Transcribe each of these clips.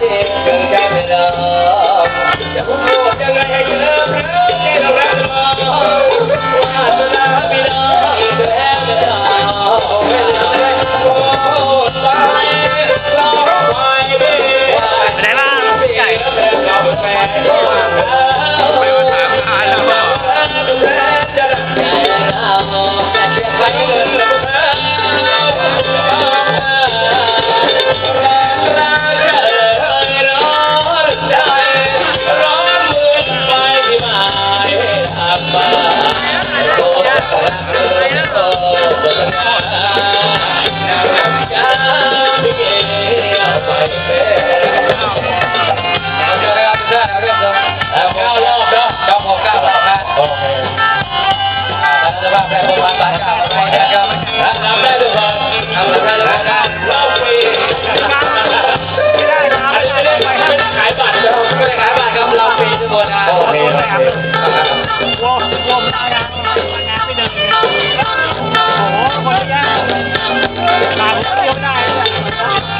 Ganga Ram Oh, you.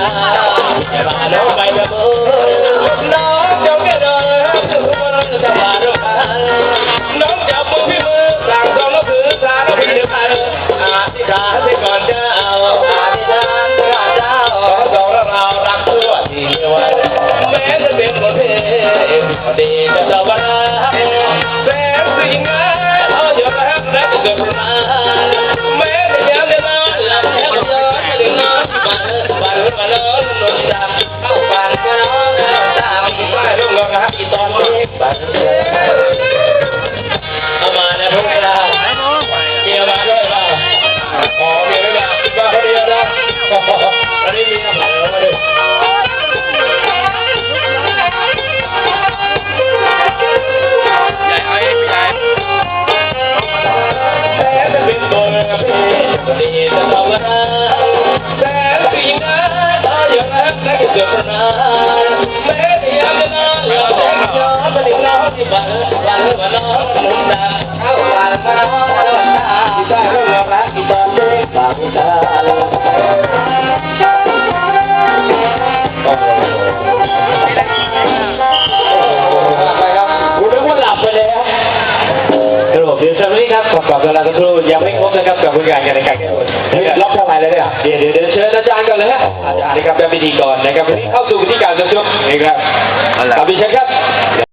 ดีจะว่า นะครับกับคุณการการแข่งขันรับทำไมเลยเนี่ยเดี๋ยวเดี๋ยเชิญอาจารย์ก่อนเลยฮะอาจารย์นะครับเป็นพิธีกรนะครับนนี้เข้าสู่พิธีการชมนะครับสามีเชิญครับ